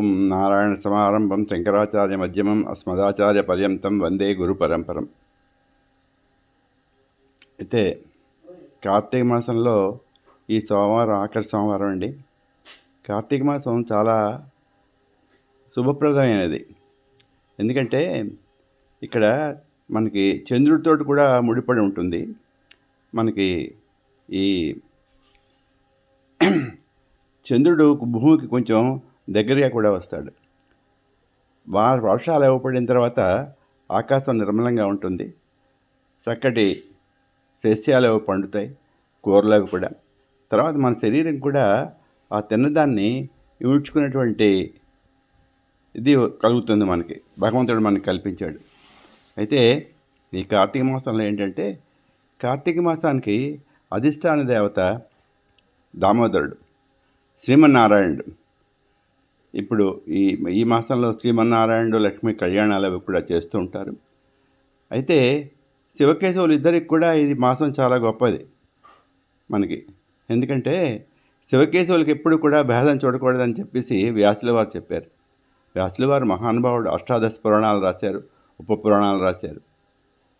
ఓం నారాయణ సమారంభం శంకరాచార్య మధ్యమం అస్మదాచార్య పర్యంతం వందే గురు పరంపరం. అయితే కార్తీక మాసంలో ఈ సోమవారం ఆఖరి సోమవారం అండి. కార్తీక మాసం చాలా శుభప్రదమైనది. ఎందుకంటే ఇక్కడ మనకి చంద్రుడితో కూడా ముడిపడి ఉంటుంది. మనకి ఈ చంద్రుడు భూమికి కొంచెం దగ్గరగా కూడా వస్తాడు. వా వర్షాలు ఇవ్వబడిన తర్వాత ఆకాశం నిర్మలంగా ఉంటుంది. చక్కటి సస్యాలు అవి పండుతాయి కూరలు అవి కూడా. తర్వాత మన శరీరం కూడా ఆ తిన్నదాన్ని ఇముడ్చుకునేటువంటి ఇది కలుగుతుంది మనకి. భగవంతుడు మనకి కల్పించాడు. అయితే ఈ కార్తీక మాసంలో ఏంటంటే కార్తీక మాసానికి అధిష్టాన దేవత దామోదరుడు శ్రీమన్నారాయణుడు. ఇప్పుడు ఈ ఈ మాసంలో శ్రీమన్నారాయణుడు లక్ష్మీ కళ్యాణాలు అవి కూడా చేస్తూ ఉంటారు. అయితే శివకేశవులు ఇద్దరికి కూడా ఇది మాసం చాలా గొప్పది మనకి. ఎందుకంటే శివకేశవులకి ఎప్పుడు కూడా భేదం చూడకూడదని చెప్పేసి వ్యాసుల వారు చెప్పారు. వ్యాసుల వారు మహానుభావుడు అష్టాదశ పురాణాలు రాశారు ఉప పురాణాలు రాశారు.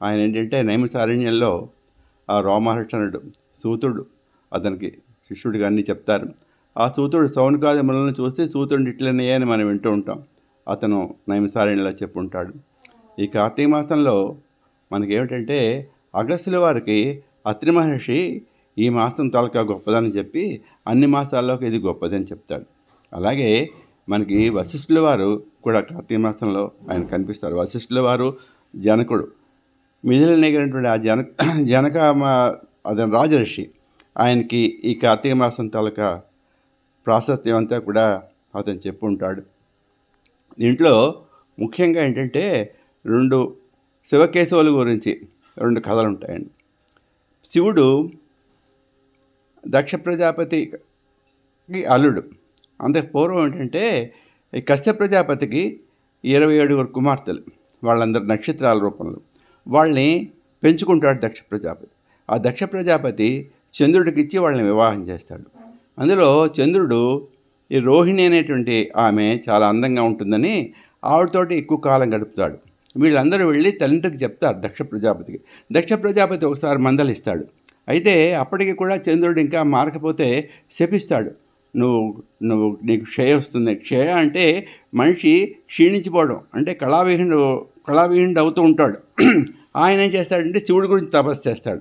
ఆయన ఏంటంటే నైమిసారణ్యంలో ఆ రోమహర్షణుడు సూతుడు అతనికి శిష్యుడిగా అన్నీ చెప్తారు. ఆ సూతుడు సౌనకాదిములను చూసి సూతుడిని ఇట్లనే అని మనం వింటూ ఉంటాం. అతను నైమిసారణ్యంలో చెప్పుంటాడు. ఈ కార్తీక మాసంలో మనకేమిటంటే అగస్సుల వారికి అత్రి మహర్షి ఈ మాసం తాలూకా గొప్పదని చెప్పి అన్ని మాసాల్లోకి ఇది గొప్పదని చెప్తాడు. అలాగే మనకి వశిష్ఠుల వారు కూడా కార్తీక మాసంలో ఆయన కనిపిస్తారు. వశిష్ఠుల వారు జనకుడు. మిథుల నెగినటువంటి ఆ జన జనక అతను రాజర్షి ఆయనకి ఈ కార్తీక మాసం తాలూకా ప్రాశస్త్యం అంతా కూడా అతను చెప్పు ఉంటాడు దీంట్లో ముఖ్యంగా ఏంటంటే రెండు శివకేశవుల గురించి రెండు కథలు ఉంటాయండి శివుడు దక్ష ప్రజాపతికి అల్లుడు. అంతకు పూర్వం ఏంటంటే ఈ కశ్య ప్రజాపతికి ఇరవై ఏడుగురు కుమార్తెలు. వాళ్ళందరూ నక్షత్రాల రూపంలో. వాళ్ళని పెంచుకుంటాడు దక్ష ప్రజాపతి. ఆ దక్ష ప్రజాపతి చంద్రుడికి ఇచ్చి వాళ్ళని వివాహం చేస్తాడు. అందులో చంద్రుడు ఈ రోహిణి అనేటువంటి ఆమె చాలా అందంగా ఉంటుందని ఆవిడతోటి ఎక్కువ కాలం గడుపుతాడు. వీళ్ళందరూ వెళ్ళి తండ్రికి చెప్తారు దక్ష ప్రజాపతికి. దక్ష ప్రజాపతి ఒకసారి మందలిస్తాడు. అయితే అప్పటికి కూడా చంద్రుడు ఇంకా మారకపోతే శపిస్తాడు. నువ్వు నువ్వు నీకు క్షయ వస్తుంది. క్షయ అంటే మనిషి క్షీణించిపోవడం. అంటే కళావిహీనుడు కళావిహీనుడు అవుతూ ఉంటాడు. ఆయన ఏం చేస్తాడంటే శివుడి గురించి తపస్సు చేస్తాడు.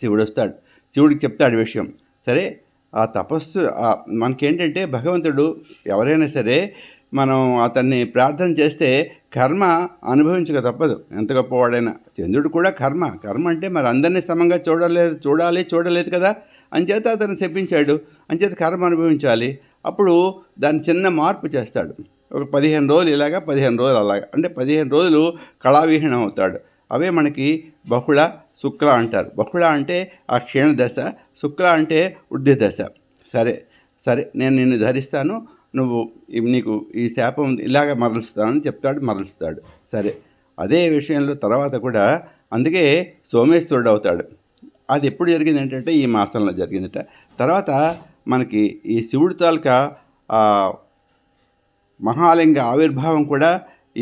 శివుడు వస్తాడు. శివుడికి చెప్తాడు విషయం. సరే ఆ తపస్సు మనకేంటంటే భగవంతుడు ఎవరైనా సరే మనం అతన్ని ప్రార్థన చేస్తే కర్మ అనుభవించక తప్పదు. ఎంత గొప్పవాడైనా చంద్రుడు కూడా కర్మ. కర్మ అంటే మరి అందరినీ సమంగా చూడలేదు చూడాలి చూడలేదు కదా? అంచేత అతను చెప్పించాడు అంచేత కర్మ అనుభవించాలి. అప్పుడు దాన్ని చిన్న మార్పు చేస్తాడు. ఒక పదిహేను రోజులు ఇలాగా పదిహేను రోజులు అలాగా. అంటే పదిహేను రోజులు కళావిహీనం అవుతాడు. అవే మనకి బహుళ శుక్ల అంటారు. బహుళ అంటే ఆ క్షీణ దశ శుక్ల అంటే వృద్ధి దశ. సరే సరే నేను నిన్ను ధరిస్తాను నువ్వు నీకు ఈ శాపం ఇలాగ మరలుస్తానని చెప్తాడు మరలుస్తాడు. సరే అదే విషయంలో తర్వాత కూడా అందుకే సోమేశ్వరుడు అవుతాడు. అది ఎప్పుడు జరిగింది ఏంటంటే ఈ మాసంలో జరిగిందట. తర్వాత మనకి ఈ శివుడి తాలూకా మహాలింగ ఆవిర్భావం కూడా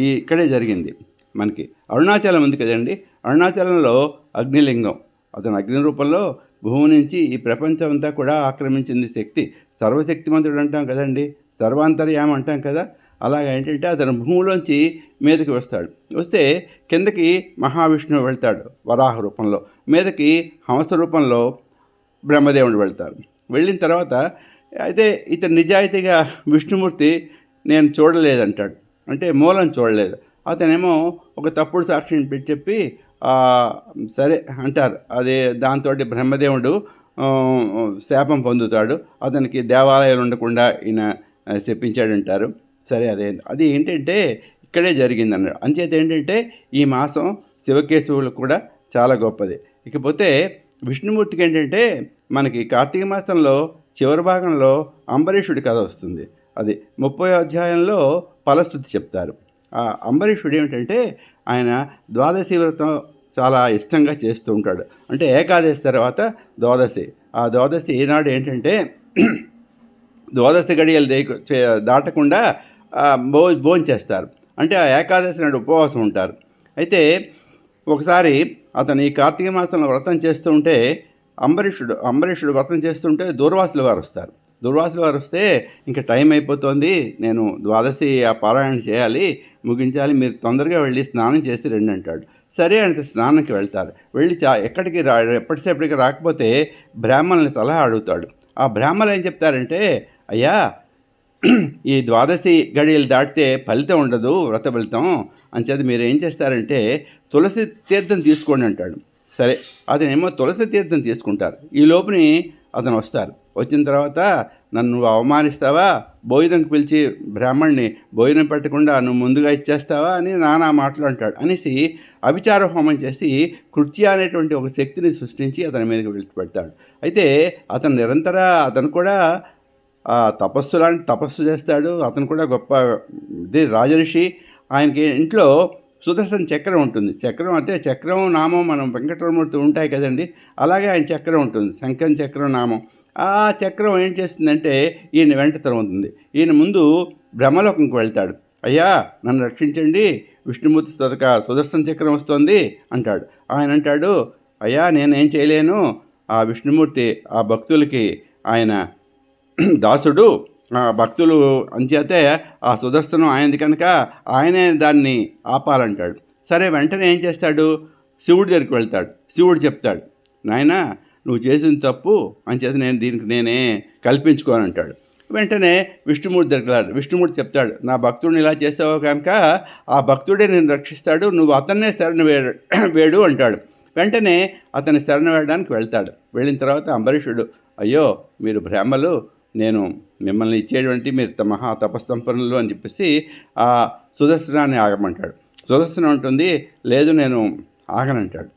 ఈ ఇక్కడే జరిగింది. మనకి. అరుణాచలం ఉంది కదండి? అరుణాచలంలో అగ్నిలింగం. అతను అగ్ని రూపంలో భూమి నుంచి ఈ ప్రపంచం అంతా కూడా ఆక్రమించింది శక్తి. సర్వశక్తిమంతుడు అంటాం కదండి? సర్వాంతర్యామ అంటాం కదా? అలాగ ఏంటంటే అతను భూమిలోంచి మీదకి వస్తాడు. వస్తే కిందకి మహావిష్ణువు వెళ్తాడు వరాహ రూపంలో. మీదకి హంస రూపంలో బ్రహ్మదేవుడు వెళ్తారు వెళ్ళిన తర్వాత అయితే ఇతను నిజాయితీగా విష్ణుమూర్తి నేను చూడలేదంటాడు. అంటే మూలం చూడలేదు. అతనేమో ఒక తప్పుడు సాక్షిని పెట్టి చెప్పి సరే అంటారు. అదే దాంతో బ్రహ్మదేవుడు శాపం పొందుతాడు. అతనికి దేవాలయాలు ఉండకుండా ఈయన చెప్పించాడంటారు సరే అదే అది ఏంటంటే ఇక్కడే జరిగింది అన్నాడు అంచేత ఏంటంటే ఈ మాసం శివకేశవులకు కూడా చాలా గొప్పది. ఇకపోతే విష్ణుమూర్తికి ఏంటంటే మనకి కార్తీక మాసంలో చివరి భాగంలో అంబరీషుడి కథ వస్తుంది. అది ముప్పై అధ్యాయంలో ఫలస్థుతి చెప్తారు. అంబరీషుడు ఏమిటంటే ఆయన ద్వాదశి వ్రతం చాలా ఇష్టంగా చేస్తూ ఉంటాడు. అంటే ఏకాదశి తర్వాత ద్వాదశి. ఆ ద్వాదశి ఈనాడు ఏంటంటే ద్వాదశి గడియలు దే- దాటకుండా భో భోజనం చేస్తారు. అంటే ఆ ఏకాదశి నాడు ఉపవాసం ఉంటారు. అయితే ఒకసారి అతను ఈ కార్తీక మాసంలో వ్రతం చేస్తూ ఉంటే అంబరీషుడు అంబరీషుడు వ్రతం చేస్తుంటే దూర్వాసులు వారు వస్తారు. దుర్వాసులు వారు వస్తే ఇంకా టైం అయిపోతుంది నేను ద్వాదశి ఆ పారాయణ చేయాలి ముగించాలి మీరు తొందరగా వెళ్ళి స్నానం చేసి రండి అంటాడు. సరే అంటే స్నానంకి వెళ్తారు. వెళ్ళి చా ఎక్కడికి రా ఎప్పటిసేపటికి రాకపోతే బ్రాహ్మణుని సలహా అడుగుతాడు. ఆ బ్రాహ్మణులు ఏం చెప్తారంటే అయ్యా ఈ ద్వాదశి గడియలు దాటితే ఫలితం ఉండదు వ్రత ఫలితం. అంచేది మీరు ఏం చేస్తారంటే తులసి తీర్థం తీసుకోండి అంటాడు. సరే అతనేమో తులసి తీర్థం తీసుకుంటారు. ఈ లోపుని అతను వస్తారు. వచ్చిన తర్వాత నన్ను నువ్వు అవమానిస్తావా? భోజనంకి పిలిచి బ్రాహ్మణ్ణి భోజనం పెట్టకుండా నువ్వు ముందుగా ఇచ్చేస్తావా అని నానా మాటలు అంటాడు. అనేసి అభిచార హోమం చేసి కృత్య అనేటువంటి ఒక శక్తిని సృష్టించి అతని మీదకి విడిచిపెడతాడు. అయితే అతను నిరంతర అతను కూడా తపస్సు లాంటి తపస్సు చేస్తాడు. అతను కూడా గొప్ప ఇది రాజఋషి ఆయనకి ఇంట్లో సుదర్శన చక్రం ఉంటుంది. చక్రం అంటే చక్రం నామం మనం వెంకటరమూర్తి ఉంటాయి కదండి. అలాగే ఆయన చక్రం ఉంటుంది. శంకం చక్రం నామం. ఆ చక్రం ఏం చేస్తుందంటే ఈయన వెంట తరుగుతుంది. ఈయన ముందు బ్రహ్మలోకంకి వెళ్తాడు. అయ్యా నన్ను రక్షించండి. విష్ణుమూర్తి తొదక సుదర్శన చక్రం వస్తుంది అంటాడు. ఆయన అంటాడు అయ్యా నేనేం చేయలేను. ఆ విష్ణుమూర్తి ఆ భక్తులకి ఆయన దాసుడు. భక్తులు అంచేతే ఆ సుదర్శనం ఆయనది కనుక ఆయనే దాన్ని ఆపాలంటాడు. సరే వెంటనే ఏం చేస్తాడు? శివుడి దగ్గరికి వెళ్తాడు. శివుడు చెప్తాడు నాయన నువ్వు చేసిన తప్పు అంచేత నేను దీనికి నేనే కల్పించుకోనంటాడు. వెంటనే విష్ణుమూర్తి దగ్గర విష్ణుమూర్తి చెప్తాడు నా భక్తుడిని ఇలా చేసావు కనుక ఆ భక్తుడే నేను రక్షిస్తాడు నువ్వు అతన్నే శరణ వేడు వేడు అంటాడు. వెంటనే అతని శరణ వేయడానికి వెళ్తాడు. వెళ్ళిన తర్వాత అంబరీషుడు అయ్యో మీరు బ్రాహ్మలు నేను మిమ్మల్ని ఇచ్చేటువంటి మీరు మహా తపస్సంపన్నులు అని చెప్పేసి ఆ సుదర్శనాన్ని ఆగమంటాడు. సుదర్శనం ఉంటుంది లేదు నేను ఆగనంటాడు.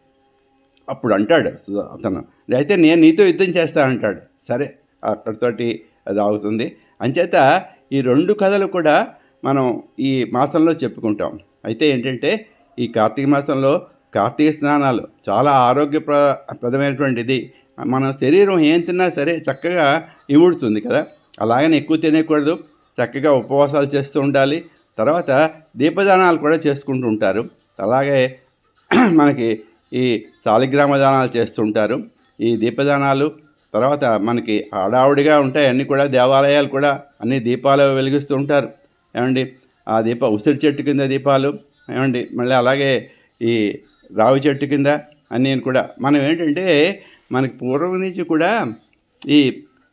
అప్పుడు అంటాడు అతను అయితే నేను నీతో యుద్ధం చేస్తానంటాడు. సరే అక్కడితోటి అది ఆగుతుంది. అంచేత ఈ రెండు కథలు కూడా మనం ఈ మాసంలో చెప్పుకుంటాం. అయితే ఏంటంటే ఈ కార్తీక మాసంలో కార్తీక స్నానాలు చాలా ఆరోగ్యప్ర ప్రదమైనటువంటిది. మన శరీరం ఏం తిన్నా సరే చక్కగా ఇముడుతుంది కదా? అలాగని ఎక్కువ తినేయకూడదు. చక్కగా ఉపవాసాలు చేస్తూ ఉండాలి. తర్వాత దీపదానాలు కూడా చేసుకుంటూ ఉంటారు. అలాగే మనకి ఈ శాలిగ్రామ దానాలు చేస్తుంటారు ఈ దీపదానాలు తర్వాత మనకి హడావుడిగా ఉంటాయి అన్నీ కూడా దేవాలయాలు కూడా అన్ని దీపాలు వెలిగిస్తూ ఉంటారు. ఏమండి? ఆ దీప ఉసిరి చెట్టు కింద దీపాలు ఏమండి? మళ్ళీ అలాగే ఈ రావి చెట్టు కింద అన్నీ కూడా. మనం ఏంటంటే మనకి పూర్వం నుంచి కూడా ఈ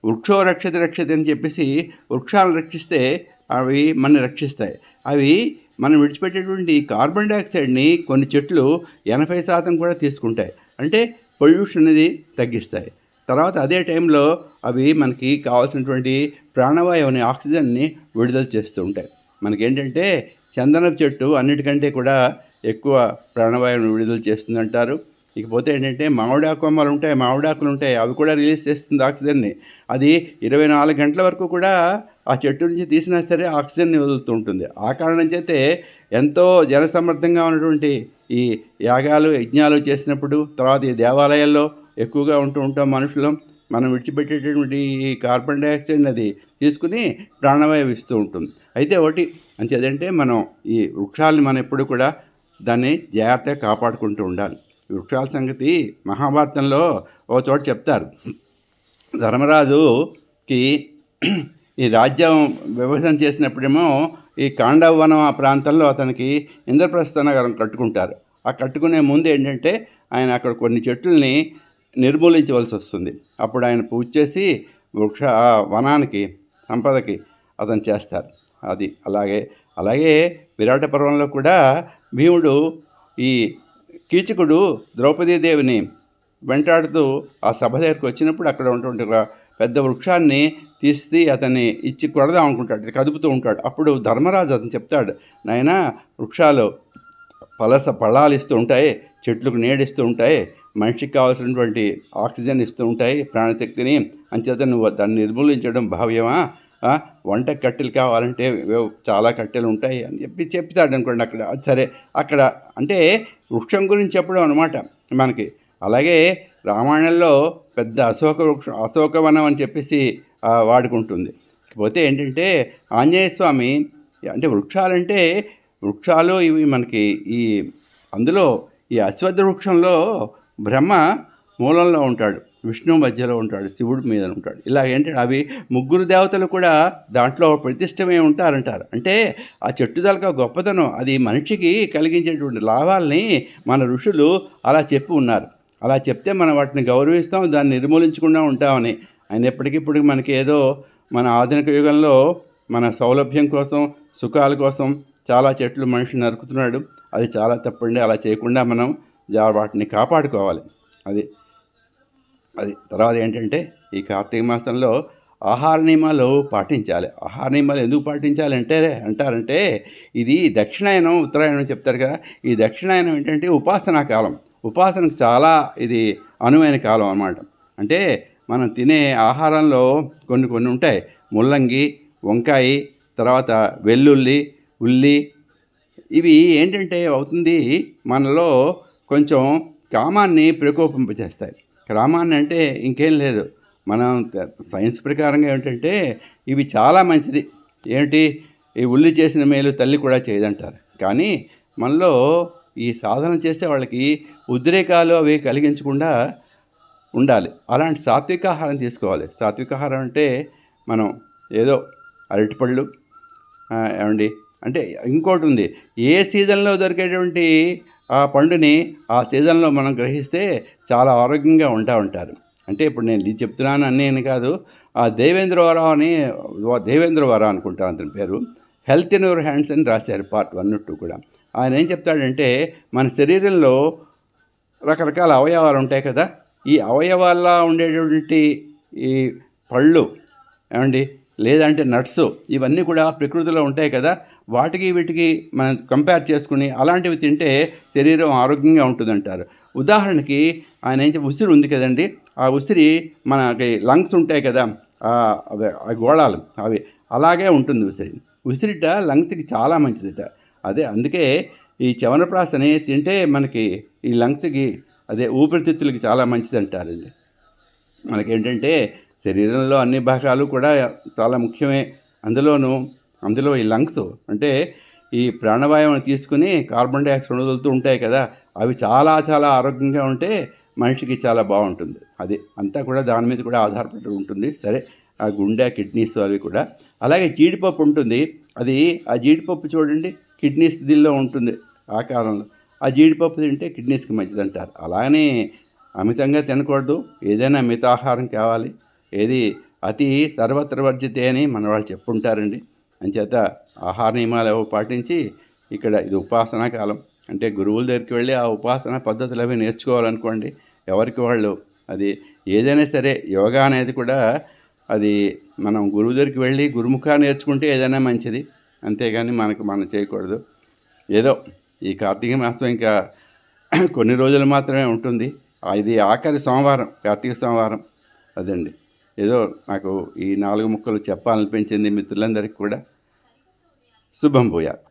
వృక్షో రక్షత రక్షతి అని చెప్పేసి వృక్షాలను రక్షిస్తే అవి మనని రక్షిస్తాయి. అవి మనం విడిచిపెట్టేటువంటి కార్బన్ డైఆక్సైడ్ని కొన్ని చెట్లు ఎనభై శాతం కూడా తీసుకుంటాయి. అంటే పొల్యూషన్ అనేది తగ్గిస్తాయి. తర్వాత అదే టైంలో అవి మనకి కావాల్సినటువంటి ప్రాణవాయువుని ఆక్సిజన్ని విడుదల చేస్తూ ఉంటాయి. మనకేంటంటే చందనపు చెట్టు అన్నిటికంటే కూడా ఎక్కువ ప్రాణవాయువుని విడుదల చేస్తుందంటారు. ఇకపోతే ఏంటంటే మామిడాకొమ్మలు ఉంటాయి మామిడాకులు ఉంటాయి అవి కూడా రిలీజ్ చేస్తుంది ఆక్సిజన్ని. అది ఇరవై నాలుగు గంటల వరకు కూడా ఆ చెట్టు నుంచి తీసినా సరే ఆక్సిజన్ని వదులుతూ ఉంటుంది. ఆ కారణం చేతే ఎంతో జనసమర్థంగా ఉన్నటువంటి ఈ యాగాలు యజ్ఞాలు చేసినప్పుడు తర్వాత ఈ దేవాలయాల్లో ఎక్కువగా ఉంటూ ఉంటాం మనుషులం. మనం విడిచిపెట్టేటటువంటి ఈ కార్బన్ డైఆక్సైడ్ అది తీసుకుని ప్రాణవాయువు ఇస్తూ ఉంటుంది. అయితే ఒకటి అంతేదంటే మనం ఈ వృక్షాలని మనం ఎప్పుడు కూడా దాన్ని జాగ్రత్తగా కాపాడుకుంటూ ఉండాలి. వృక్షాల సంగతి మహాభారతంలో ఓ చోట చెప్తారు. ధర్మరాజుకి ఈ రాజ్యం విభజన చేసినప్పుడేమో ఈ కాండవనం ఆ ప్రాంతంలో అతనికి ఇంద్రప్రస్థ నగరం కట్టుకుంటారు. ఆ కట్టుకునే ముందు ఏంటంటే ఆయన అక్కడ కొన్ని చెట్లని నిర్మూలించవలసి వస్తుంది. అప్పుడు ఆయన పూజ చేసి వృక్ష ఆ వనానికి సంపదకి అతను చేస్తారు. అది అలాగే అలాగే విరాట పర్వంలో కూడా భీముడు ఈ కీచకుడు ద్రౌపదీదేవిని వెంటాడుతూ ఆ సభ దగ్గరికి వచ్చినప్పుడు అక్కడ ఉన్నటువంటి ఒక పెద్ద వృక్షాన్ని తీసి అతన్ని ఇచ్చి కొడదాం అనుకుంటాడు కదుపుతూ ఉంటాడు. అప్పుడు ధర్మరాజు అతను చెప్తాడు నాయనా వృక్షాలు పలస ఫలాలు ఇస్తూ ఉంటాయి చెట్లకు నీడిస్తూ ఉంటాయి మనిషికి కావాల్సినటువంటి ఆక్సిజన్ ఇస్తూ ఉంటాయి ప్రాణశక్తిని అంచేత నువ్వు దాన్ని నిర్మూలించడం భావ్యమా? వంట కట్టెలు కావాలంటే చాలా కట్టెలు ఉంటాయి అని చెప్పి చెప్తాడు అనుకోండి అక్కడ. అది సరే అక్కడ అంటే వృక్షం గురించి చెప్పడం అనమాట మనకి. అలాగే రామాయణంలో పెద్ద అశోక వృక్షం అశోకవనం అని చెప్పేసి వాడుకుంటుంది. పోతే ఏంటంటే ఆంజనేయ స్వామి అంటే వృక్షాలంటే వృక్షాలు ఇవి మనకి ఈ అందులో ఈ అశ్వత్థ వృక్షంలో బ్రహ్మ మూలంలో ఉంటాడు. విష్ణు మధ్యలో ఉంటాడు శివుడి మీద ఉంటాడు. ఇలా ఏంటంటే అవి ముగ్గురు దేవతలు కూడా దాంట్లో ప్రతిష్టమే ఉంటారంటారు. అంటే ఆ చెట్టు తలక గొప్పతనం అది మనిషికి కలిగించేటువంటి లాభాలని మన ఋషులు అలా చెప్పి ఉన్నారు. అలా చెప్తే మనం వాటిని గౌరవిస్తాం దాన్ని నిర్మూలించకుండా ఉంటామని. అయినప్పటికీ మనకి ఏదో మన ఆధునిక యుగంలో మన సౌలభ్యం కోసం సుఖాల కోసం చాలా చెట్లు మనిషి నరుకుతున్నాడు. అది చాలా తప్పండి అలా చేయకుండా మనం వాటిని కాపాడుకోవాలి. అది అది తర్వాత ఏంటంటే ఈ కార్తీక మాసంలో ఆహార నియమాలు పాటించాలి. ఆహార నియమాలు ఎందుకు పాటించాలి అంటే అంటారంటే ఇది దక్షిణాయనం ఉత్తరాయణం చెప్తారు కదా. ఈ దక్షిణాయనం ఏంటంటే ఉపాసనా కాలం. ఉపాసనకు చాలా ఇది అనువైన కాలం అన్నమాట. అంటే మనం తినే ఆహారంలో కొన్ని కొన్ని ఉంటాయి. ముల్లంగి వంకాయ తర్వాత వెల్లుల్లి ఉల్లి. ఇవి ఏంటంటే అవుతుంది మనలో కొంచెం కామాన్ని ప్రకోపింపజేస్తాయి. క్రమాన్ని అంటే ఇంకేం లేదు. మనం సైన్స్ ప్రకారంగా ఏంటంటే ఇవి చాలా మంచిది. ఏంటి ఈ ఉల్లి చేసిన మేలు తల్లి కూడా చేయదంటారు. కానీ మనలో ఈ సాధన చేసే వాళ్ళకి ఉద్రేకాలు అవి కలిగించకుండా ఉండాలి. అలాంటి సాత్విక ఆహారం తీసుకోవాలి. సాత్విక ఆహారం అంటే మనం ఏదో అరటిపళ్ళు ఏమండి? అంటే ఇంకోటి ఉంది. ఏ సీజన్లో దొరికేటువంటి ఆ పండుని ఆ సీజన్లో మనం గ్రహిస్తే చాలా ఆరోగ్యంగా ఉంటా ఉంటారు. అంటే ఇప్పుడు నేను ఇది చెప్తున్నాను అని నేను కాదు ఆ దేవేంద్ర వరం అని దేవేంద్ర వరం అనుకుంటాను అతని పేరు. హెల్త్ ఇన్ యువర్ హ్యాండ్స్ అని రాశారు పార్ట్ వన్ టూ కూడా. ఆయన ఏం చెప్తాడంటే మన శరీరంలో రకరకాల అవయవాలు ఉంటాయి కదా ఈ అవయవాల్లో ఉండేటువంటి ఈ పళ్ళు ఏమండి లేదంటే నట్స్ ఇవన్నీ కూడా ప్రకృతిలో ఉంటాయి కదా వాటికి వీటికి మనం కంపేర్ చేసుకుని అలాంటివి తింటే శరీరం ఆరోగ్యంగా ఉంటుందంటారు. ఉదాహరణకి ఆయన ఏం ఉసిరి ఉంది కదండి. ఆ ఉసిరి మనకి లంగ్స్ ఉంటాయి కదా అవి ఆ గోళాలు అవి అలాగే ఉంటుంది ఉసిరి. ఉసిరిట లంగ్స్కి చాలా మంచిదిట. అదే అందుకే ఈ చవనప్రాసని తింటే మనకి ఈ లంగ్స్కి అదే ఊపిరితిత్తులకి చాలా మంచిది అంటారు ఇది. మనకేంటంటే శరీరంలో అన్ని భాగాలు కూడా చాలా ముఖ్యమే. అందులోనూ అందులో ఈ లంగ్స్ అంటే ఈ ప్రాణవాయువుని తీసుకుని కార్బన్ డైఆక్సైడ్ వదులుతూ ఉంటాయి కదా అవి చాలా చాలా ఆరోగ్యంగా ఉంటే మనిషికి చాలా బాగుంటుంది. అది అంతా కూడా దాని మీద కూడా ఆధారపడి ఉంటుంది. సరే ఆ గుండె కిడ్నీస్ అవి కూడా. అలాగే జీడిపప్పు ఉంటుంది. అది ఆ జీడిపప్పు చూడండి కిడ్నీస్ దీనిలో ఉంటుంది ఆకారంలో ఆ జీడిపప్పు తింటే కిడ్నీస్కి మంచిది అంటారు అలానే అమితంగా తినకూడదు. ఏదైనా మితాహారం కావాలి. ఏది అతి సర్వత్రవర్జితే అని మన వాళ్ళు చెప్పుంటారండి. అంచేత ఆహార నియమాలు ఏవో పాటించి ఇక్కడ ఇది ఉపాసనా కాలం. అంటే గురువుల దగ్గరికి వెళ్ళి ఆ ఉపాసన పద్ధతులు అవి నేర్చుకోవాలనుకోండి ఎవరికి వాళ్ళు అది ఏదైనా సరే యోగా అనేది కూడా అది మనం గురువు దగ్గరికి వెళ్ళి గురుముఖా నేర్చుకుంటే ఏదైనా మంచిది. అంతేగాని మనకు మనం చేయకూడదు. ఏదో ఈ కార్తీక మాసం ఇంకా కొన్ని రోజులు మాత్రమే ఉంటుంది. ఇది ఆఖరి సోమవారం కార్తీక సోమవారం. అదండి. ఏదో నాకు ఈ నాలుగు ముక్కలు చెప్పాలనిపించింది మిత్రులందరికీ కూడా. శుభం భూయాత్